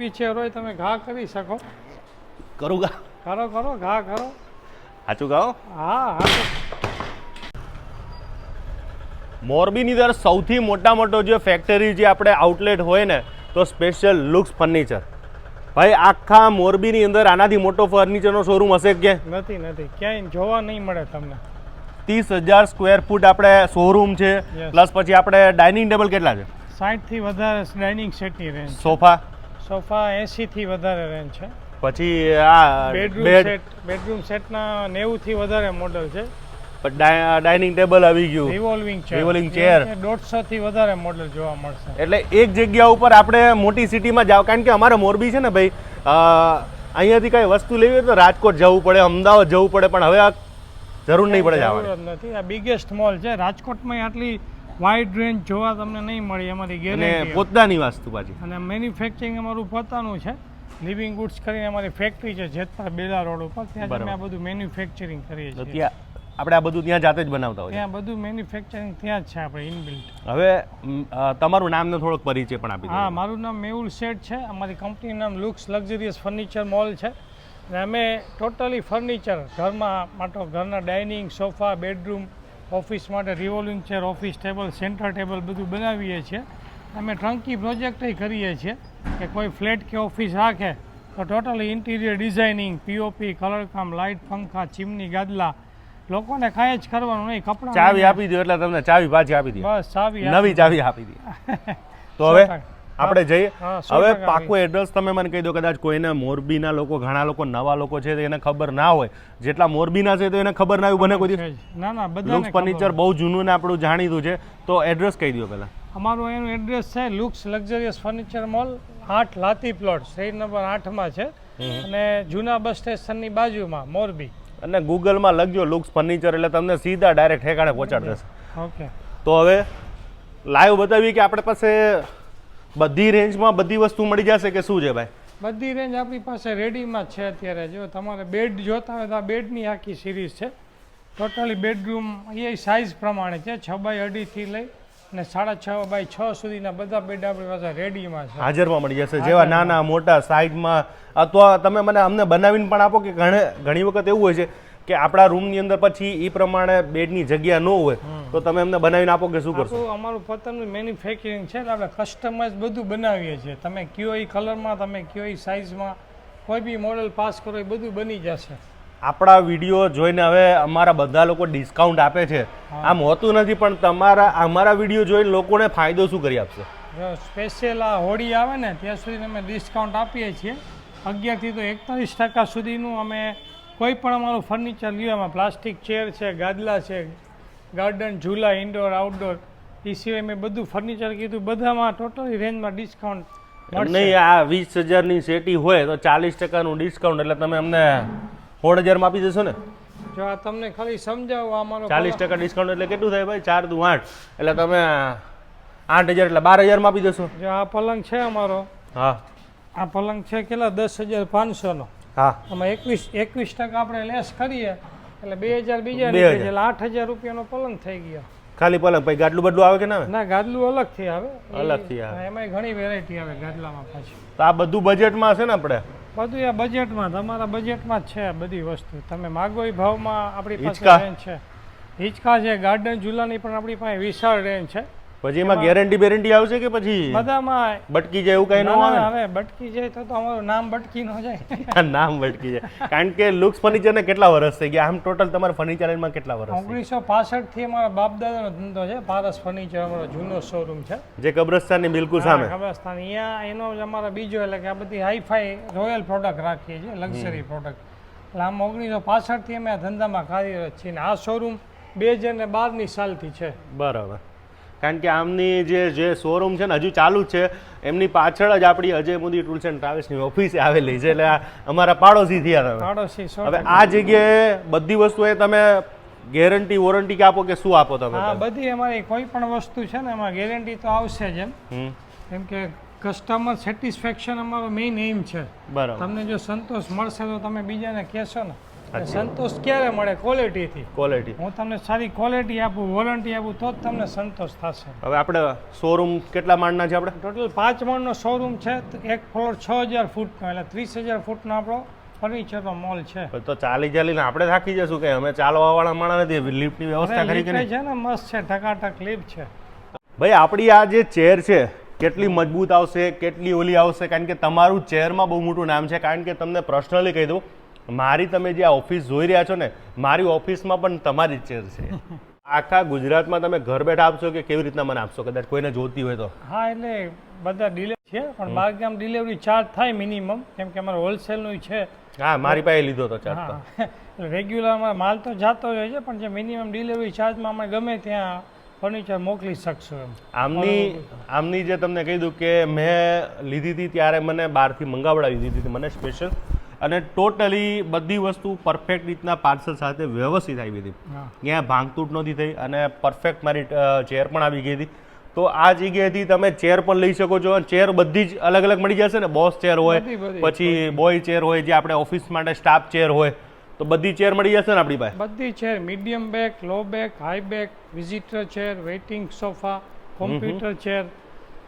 બી છે રોય તમે ઘા કરી શકો. કરું ગા કરો કરો ઘા કરો. સાચું ગાઓ? હા હા. મોરબીની અંદર સૌથી મોટા મોટો જે ફેક્ટરી જે આપણે આઉટલેટ હોય ને તો સ્પેશિયલ લુક્સ ફર્નિચર ભાઈ આખા મોરબીની અંદર આનાથી મોટો ફર્નિચરનો શોરૂમ હશે કે નથી નથી. ક્યાંય જોવા નહીં મળે તમને. ત્રીસ હજાર સ્ક્વેર ફૂટ આપણે શોરૂમ છે પ્લસ પછી આપણે ડાઇનિંગ ટેબલ કેટલા છે? સાઠથી વધારે ડાઇનિંગ સેટની રેન્જ સોફા? સોફા એંસીથી વધારે રેન્જ છે. પછી આ બેડરૂમ સેટ બેડરૂમ સેટના નેવુંથી વધારે મોડલ છે. ડાઇનિંગ ટેબલ આવી ગયું. Revolving chair revolving chair chair. દોઢસોથી વધારે મોડલ જોવા મળશે. એટલે એક જગ્યા ઉપર આપણે મોટી સિટીમાં જાવ કારણ કે અમારે મોરબી છે ને ભાઈ અહીંયાથી કઈ વસ્તુ લેવી હોય તો રાજકોટ જવું પડે અમદાવાદ જવું પડે પણ હવે આ જરૂર નહીં પડે જવાની. નથી. આ બિગેસ્ટ મોલ છે. રાજકોટમાં આટલી વાઇડ રેન્જ જોવા તમને નહીં મળી અમારી ગેરંટી પોતાની વાસ્તુ પાછી અને મેન્યુફેક્ચરિંગ અમારું પોતાનું છે. લિવિંગ ગુડ્સ કરીને અમારી ફેક્ટરી છે જેતપા બેલા રોડ ઉપર. ત્યાં જ અમે આ બધું મેન્યુફેક્ચરિંગ કરીએ છીએ. ત્યાં આપણે આ બધું ત્યાં જાતે જ બનાવતા હોય ત્યાં બધું મેન્યુફેક્ચરિંગ ત્યાં જ છે આપણે ઇનબિલ્ટ હવે તમારું નામનો થોડોક પરિચય પણ આપી હા મારું નામ મેહુલ શેઠ છે. અમારી કંપનીનું નામ લુક્સ લક્ઝરિયસ ફર્નિચર મોલ છે. અને અમે ટોટલી ફર્નિચર ઘરમાં માટે ઘરના ડાઇનિંગ સોફા બેડરૂમ ઓફિસ માટે revolving chair office table centre table બધું બનાવીએ છીએ. અમે ટ્રંકી પ્રોજેક્ટ કરીએ છીએ કે કોઈ ફ્લેટ કે ઓફિસ રાખે તો ટોટલી ઇન્ટિરિયર ડિઝાઇનિંગ પીઓપી કલરકામ લાઇટ પંખા ચીમની ગાદલા. લોકોને કાંઈ જ કરવાનું નહીં કપડાં ચાવી આપી દો એટલે તમને ચાવી પાછી આપી દે બસ ચાવી નવી ચાવી આપી દે તો હવે? આપણે જઈએ. હવે પાકું એડ્રેસ તમે મને કહી દો કદાચ કોઈને મોરબીના લોકો ઘણા લોકો નવા લોકો છે એને ખબર ના હોય. જેટલા મોરબીના છે તો એને ખબર ના હોય બને કોઈ ના ના લુક્સ ફર્નિચર બહુ જૂનું ને આપણું જાણીતું છે. તો એડ્રેસ કહી દો પહેલાં. અમારું એનું એડ્રેસ છે લુક્સ લક્ઝરિયસ ફર્નિચર મોલ આઠ લાતી પ્લોટ શેરી નંબર આઠમાં છે. અને જૂના બસ સ્ટેશનની બાજુમાં મોરબી. અને ગૂગલમાં લખજો લુક્સ ફર્નિચર એટલે તમને સીધા ડાયરેક્ટ ઠેકાણે પહોંચાડી દેશે ઓકે તો હવે લાઈવ બતાવીએ કે આપણે પાસે બધી રેન્જમાં બધી વસ્તુ મળી જશે કે શું છે ભાઈ? બધી રેન્જ આપણી પાસે રેડીમાં છે અત્યારે. જો તમારે બેડ જોતા હોય તો આ બેડની આખી સિરીઝ છે. ટોટલી બેડરૂમ એ સાઇઝ પ્રમાણે છે. છ બાય અઢીથી લઈ અને સાડા છ બાય છ સુધીના બધા બેડ આપણી પાસે રેડીમાં છે. હાજરમાં મળી જશે. જેવા નાના મોટા સાઇઝમાં અથવા તમે મને અમને બનાવીને પણ આપો કે ઘણે ઘણી વખત એવું હોય છે કે આપણા રૂમની અંદર પછી એ પ્રમાણે બેડની જગ્યા ન હોય તો તમે અમને બનાવીને આપો કે શું કરશો? અમારું પોતાનું મેન્યુફેક્ચરિંગ છે એટલે આપણે કસ્ટમાઇઝ બધું બનાવીએ છીએ. તમે કયો એ કલરમાં તમે કયો એ સાઇઝમાં કોઈ બી મોડલ પાસ કરો એ બધું બની જશે. આપણા વીડિયો જોઈને હવે અમારા બધા લોકો ડિસ્કાઉન્ટ આપે છે. આમ હોતું નથી પણ તમારા અમારા વીડિયો જોઈને લોકોને ફાયદો શું કરી આપશે? સ્પેશિયલ આ હોળી આવે ને ત્યાં સુધી અમે ડિસ્કાઉન્ટ આપીએ છીએ. અગિયારથી તો એકતાલીસ ટકા સુધીનું અમે કોઈ પણ અમારું ફર્નિચર લ્યો એમાં પ્લાસ્ટિક ચેર છે ગાદલા છે ગાર્ડન ઝૂલા ઇન્ડોર આઉટડોર એ સિવાય મેં બધું ફર્નિચર કીધું. બધામાં ટોટલી રેન્જમાં ડિસ્કાઉન્ટ નહીં આ વીસ હજારની સેટી હોય તો ચાલીસ ટકાનું ડિસ્કાઉન્ટ એટલે તમે અમને સોળ હજારમાં આપી દેશો ને? જો આ તમને ખાલી સમજાવું આ અમારો ચાલીસ ટકા ડિસ્કાઉન્ટ એટલે કેટલું થાય ભાઈ? ચાર દુ આઠ. એટલે તમે આઠ હજાર એટલે બાર હજારમાં આપી દેશો. જો આ પલંગ છે અમારો. હા. આ પલંગ છે કેટલા? દસ હજાર પાંચસોનો. હા. એકવીસ એકવીસ ટકા આપણે લેસ કરીએ એટલે બે હજાર બીજા એટલે આઠ હજાર રૂપિયાનો પલંગ થઈ ગયો. ખાલી પલંગ પછી ગાડલું બદલું આવે કે ના આવે? ના ગાદલું અલગથી આવે. અલગ અલગથી આવે. એમાં એમાંય ઘણી વેરાયટી આવે ગાદલામાં પાછી. તો આ બધું બજેટમાં છે ને આપણે? બધું આ બજેટમાં તમારા બજેટમાં જ છે બધી વસ્તુ. તમે માગો એ ભાવમાં આપણી પાસે હિંચકા? રેન્જ છે. હિંચકા છે ગાર્ડન ઝૂલાની પણ આપણી પાસે વિશાળ રેન્જ છે. પછી એમાં ગેરંટી બેરંટી આવશે કે પછી? બધામાં બટકી જાય એવું કઈ ન આવે હવે બટકી જાય તો તો અમારું નામ બટકી ન જાય. નામ બટકી જાય. કારણ કે લુક્સ ફર્નિચર ને કેટલા વર્ષ થઈ ગયા? આમ ટોટલ તમારા ફર્નિચરમાં કેટલા વર્ષ ઓગણીસો પાસઠથી અમારા બાપ દાદાનો ધંધો છે. પારસ ફર્નિચર અમારો જૂનો શોરૂમ છે. જે કબ્રસ્તાનની બિલકુલ સામે? કબ્રસ્તાન અહીંયા એનો જ અમારો બીજો એટલે કે આ બધી હાઈફાઈ રોયલ પ્રોડક્ટ રાખીએ છીએ લક્ઝરી પ્રોડક્ટ એટલે આમ ઓગણીસો પાસઠથી અમે આ ધંધામાં કાર્યરત છીએ. ને આ શોરૂમ બે હજાર ને બારની સાલથી છે. બરાબર. કારણ કે આમની જે જે શોરૂમ છે ને હજુ ચાલુ જ છે. એમની પાછળ જ આપણી અજય મોદી ટૂલ્સ એન્ડ ટ્રાવેલ્સની ઓફિસ આવેલી છે. એટલે અમારા પાડોશી થયા તમે. હવે આ જગ્યાએ બધી વસ્તુ એ તમે ગેરંટી વોરંટી કે આપો કે શું આપો તમે? હા બધી અમારી કોઈ પણ વસ્તુ છે ને એમાં ગેરંટી તો આવશે જ એમ. કેમ કે કસ્ટમર સેટિસ્ફેક્શન અમારો મેઇન એમ છે. બરાબર. તમને જો સંતોષ મળશે તો તમે બીજાને કહેશો ને. સંતોષ ક્યારે મળે? ક્વોલિટીથી ક્વોલિટી હું તમને સારી ક્વોલિટી આપું વોરંટી આપું તો જ તમને સંતોષ થશે. હવે આપણે શોરૂમ કેટલા માળના છે આપણે? ટોટલ પાંચ માળનો શોરૂમ છે એક ફ્લોર છ હજાર ફૂટનો એટલે ત્રીસ હજાર ફૂટનો આપણો ફર્નિચરનો મોલ છે. તો ચાલી ચાલીને આપણે થાકી જશું કે અમે ચાલવા વાળા માણસ નથી લિફ્ટની વ્યવસ્થા કરી કે લીફ્ટ નહીં? છે ને મસ્ત છે ટકાટક લિફ્ટ છે. ભાઈ આપણી આ જે ચેર છે કેટલી મજબૂત આવશે કેટલી ઓલી આવશે કારણ કે તમારું ચેરમાં બહુ મોટું નામ છે કારણ કે તમને પર્સનલી કહી દઉં મારી તમે જે આ ઓફિસ જોઈ રહ્યા છો ને મારી ઓફિસમાં પણ તમારી ચેર છે. આખા ગુજરાતમાં તમે ઘર બેઠા આપશો કે કેવી રીતના મને આપશો? કદાચ કોઈને જોતી હોય તો. હા એટલે બધા ડિલે છે પણ બાર આમ ડિલિવરી ચાર્જ થાય મિનિમમ કેમ કે અમારે હોલસેલનું છે. હા મારી પાસે લીધો તો ચાર્જ રેગ્યુલરમાં માલ તો જાતો જ હોય છે પણ જે મિનિમમ ડિલિવરી ચાર્જમાં અમે ગમે ત્યાં ફર્નિચર મોકલી શકશો એમ. આમની આમની જે તમને કહી દઉં કે મેં લીધી હતી ત્યારે મને બહારથી મંગાવડાવી દીધી હતી મને સ્પેશિયલ અને ટોટલી બધી વસ્તુ પરફેક્ટ રીતના પાર્સલ સાથે વ્યવસ્થિત આવી હતી. ત્યાં ભાંગતૂટ નહોતી થઈ અને પરફેક્ટ મારી ચેર પણ આવી ગઈ હતી. તો આ જગ્યાએથી તમે ચેર પણ લઈ શકો છો ચેર બધી જ અલગ અલગ મળી જશે ને? બોસ ચેર હોય. પછી બોય ચેર હોય જે આપણે ઓફિસ માટે સ્ટાફ ચેર હોય તો બધી ચેર મળી જશે ને આપણી પાસે? બધી chair medium back low back high back visitor chair waiting sofa computer chair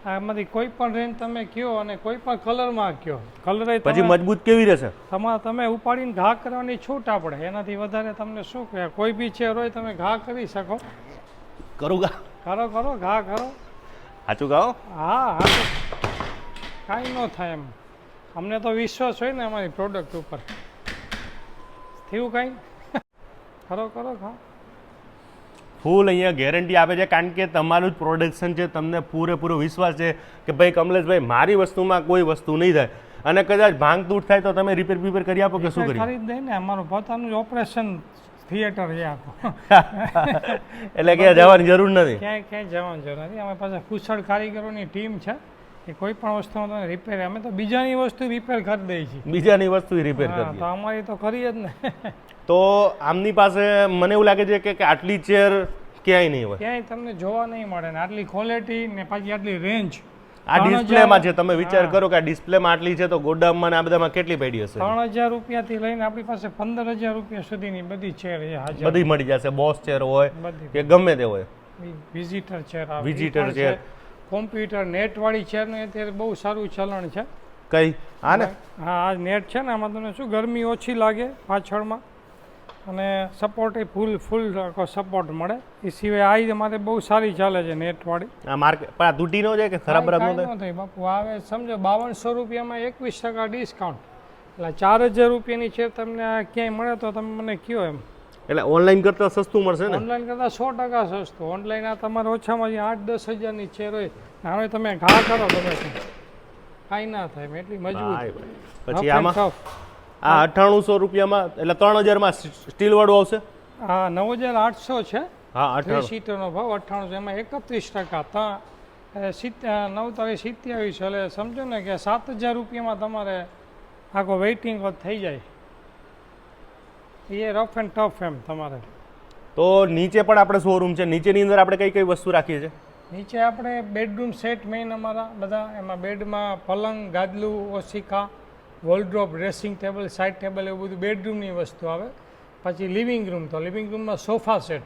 આમાંથી કોઈ પણ રેન્જ તમે કયો અને કોઈ પણ કલરમાં કયો. કલર પછી મજબૂત કેવી રહેશે? તમારે તમે ઉપાડીને ઘા કરવાની છૂટ આપણે એનાથી વધારે તમને શું કહે? કોઈ બી ચેર હોય તમે ઘા કરી શકો. કરો ઘા? કરો કરો ઘા કરો. સાચું ગાઓ હા હા. કાંઈ ન થાય એમ. અમને તો વિશ્વાસ હોય ને અમારી પ્રોડક્ટ ઉપર. થયું કાંઈ? કરો કરો ઘા. ફૂલ અહીંયા ગેરંટી આપે છે. કારણ કે તમારું જ પ્રોડક્શન છે તમને પૂરેપૂરો વિશ્વાસ છે કે ભાઈ કમલેશભાઈ મારી વસ્તુમાં કોઈ વસ્તુ નહીં થાય. અને કદાચ ભાંગ તૂટ થાય તો તમે રિપેર બિપેર કરી આપો કે શું કરી ખરીદ દઈ ને અમારું પોતાનું જ ઓપરેશન થિયેટર છે આખું. એટલે ક્યાં જવાની જરૂર નથી. ક્યાંય ક્યાંય જવાની જરૂર નથી. અમે પાસે કુશળ કારીગરોની ટીમ છે. કે કોઈ પણ વસ્તુ રિપેર અમે તો બીજાની વસ્તુ રિપેર કરી દઈએ છીએ. બીજાની વસ્તુ રિપેર કરી તો અમારી તો કરી જ ને. તો આમની પાસે મને એવું લાગે છે કે આટલી ચેર ક્યાંય નહીં હોય? ક્યાંય તમને જોવા નહીં મળે ને. આટલી ક્વોલિટી ને પાછી આટલી રેન્જ આ ડિસ્પ્લેમાં છે તમે વિચાર કરો કે આ ડિસ્પ્લેમાં આટલી છે તો ગોડાઉનમાં ને આ બધામાં કેટલી પડી હશે? ત્રણ હજાર રૂપિયાથી લઈને આપણી પાસે પંદર હજાર રૂપિયા સુધીની બધી ચેર હાજર. બધી મળી જશે. બોસ ચેર હોય કે ગમે તે હોય. Visitor chair visitor chair. Computer net વાળી ને અત્યારે બહુ સારું ચલણ છે. કઈ? હા ને? હા આ નેટ છે ને આમાં તમને શું ગરમી ઓછી લાગે પાછળમાં? અને સપોર્ટ એ ફૂલ ફૂલ આખો સપોર્ટ મળે. એ સિવાય આ અમારે બહુ સારી ચાલે છે નેટવાળી આ માર્કેટ પણ આ તૂટી ન જાય કે ખરાબ ખરાબ નો થાય બાપુ આવે સમજો બાવનસો રૂપિયામાં એકવીસ ટકા ડિસ્કાઉન્ટ એટલે ચાર હજાર રૂપિયાની છે તમને આ ક્યાંય મળે તો તમે મને કહો એમ. એટલે ઓનલાઈન કરતા સસ્તું મળશે ને? ઓનલાઈન કરતાં સો ટકા સસ્તું. ઓનલાઈન આ તમારે ઓછામાં ઓછી આઠ દસ હજારની ચેર હોય નાનો તમે ઘા કરો તમે. કાંઈ ના થાય એટલી મજબૂત. પછી આમાં? આ અઠાણુંસો રૂપિયામાં એટલે ત્રણ હજારમાં સ્ટીલ વાળું આવશે? આ નવ હજાર આઠસો છે. હા અઠાવીસ સીટરનો ભાવ અઠ્ઠાણું એમાં એકત્રીસ ટકા. ત્યાં સિત્ત નવ તારીખ સિત્યાવીસ. એટલે સમજો ને કે સાત હજાર રૂપિયામાં તમારે આખો વેઇટિંગ થઈ જાય. એ રફ એન્ડ ટફ એમ તમારે. તો નીચે પણ આપણે શોરૂમ છે. નીચેની અંદર આપણે કઈ કઈ વસ્તુ રાખીએ છીએ? નીચે આપણે બેડરૂમ સેટ મેઇન અમારા બધા. એમાં બેડમાં પલંગ ગાદલું ઓશિકા wardrobe dressing table side table એવું બધું બેડરૂમની વસ્તુ આવે. પછી લિવિંગ રૂમ તો. લિવિંગ રૂમમાં સોફા સેટ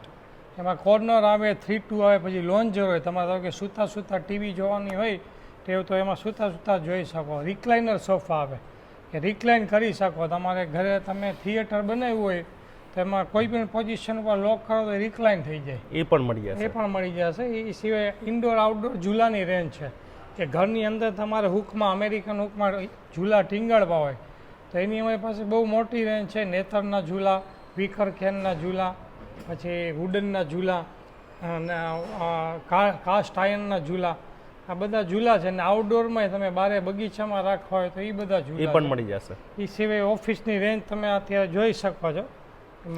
એમાં કોર્નર આવે થ્રી ટુ આવે પછી લોન્જર હોય. તમારે ધારો કે સૂતા સૂતા ટીવી જોવાની હોય તેવું તો એમાં સૂતા સૂતા જોઈ શકો. રિક્લાઇનર સોફા આવે. કે રિક્લાઇન કરી શકો. તમારે ઘરે તમે થિયેટર બનાવ્યું હોય તો એમાં કોઈ પણ પોઝિશન ઉપર લોક કરો તો રિક્લાઇન થઈ જાય. એ પણ મળી જશે. એ પણ મળી જશે. એ સિવાય ઇન્ડોર આઉટડોર ઝૂલાની રેન્જ છે. કે ઘરની અંદર તમારે હુકમાં અમેરિકન હુકમાં ઝૂલા ટીંગાડવા હોય તો એની અમારી પાસે બહુ મોટી રેન્જ છે. નેતરના ઝૂલા વિકર ખેનના ઝૂલા પછી વુડનના ઝૂલા અને કાસ્ટ આયર્નના ઝૂલા આ બધા ઝૂલા છે ને આઉટડોરમાં તમે બારે બગીચામાં રાખવા હોય તો એ બધા એ પણ મળી જશે. એ સિવાય ઓફિસની રેન્જ તમે અત્યારે જોઈ શકો છો.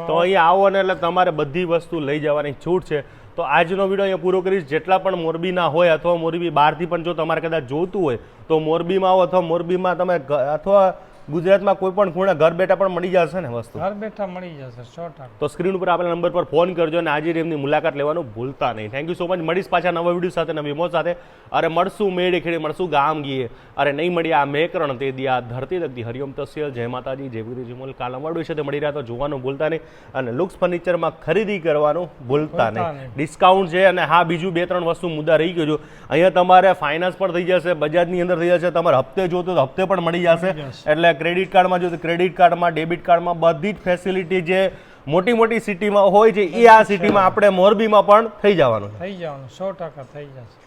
તો અહીંયા આવો ને એટલે તમારે બધી વસ્તુ લઈ જવાની છૂટ છે. તો આજનો વીડિયો અહીંયા પૂરો કરીશ. જેટલા પણ મોરબીના હોય અથવા મોરબી બહારથી પણ જો તમારે કદાચ જોતું હોય તો મોરબીમાં આવો અથવા મોરબીમાં તમે અથવા ગુજરાતમાં કોઈ પણ ખૂણે ઘર બેઠા પણ મળી જશે ને વસ્તુ? ઘર બેઠા મળી જશે સો તો સ્ક્રીન ઉપર આપેલા નંબર પર ફોન કરજો અને આજે એમની મુલાકાત લેવાનું ભૂલતા નહીં. થેન્ક યુ સો મચ મળીશ પાછા નવા વીડિયો સાથે નવી મોજ સાથે. અરે મળશું મેળે ખેડે મળશું ગામ ગીએ અરે નહીં મળી આ મેકરણ તે દી આ ધરતી તકતી હરિઓમ તસ્ય જય માતાજી જય ગુરુજી મોલ કાલ અમારું છે તે મળી રહ્યા તો જોવાનું ભૂલતા નહીં. અને લુક્સ ફર્નિચરમાં ખરીદી કરવાનું ભૂલતા નહીં. ડિસ્કાઉન્ટ છે અને હા બીજું બે ત્રણ વસ્તુ મુદ્દા રહી ગયો છું. અહીંયા તમારે ફાઇનાન્સ પણ થઈ જશે બજાજની અંદર થઈ જશે. તમારે હપ્તે જોતો તો હપ્તે પણ મળી જશે. એટલે ક્રેડિટ કાર્ડમાં જો ક્રેડિટ કાર્ડમાં ડેબિટ કાર્ડમાં બધી જ ફેસિલિટી જે મોટી મોટી સિટીમાં હોય છે એ આ સિટીમાં આપણે મોરબીમાં પણ થઈ જવાનું થઈ જવાનું સો ટકા થઈ જશે.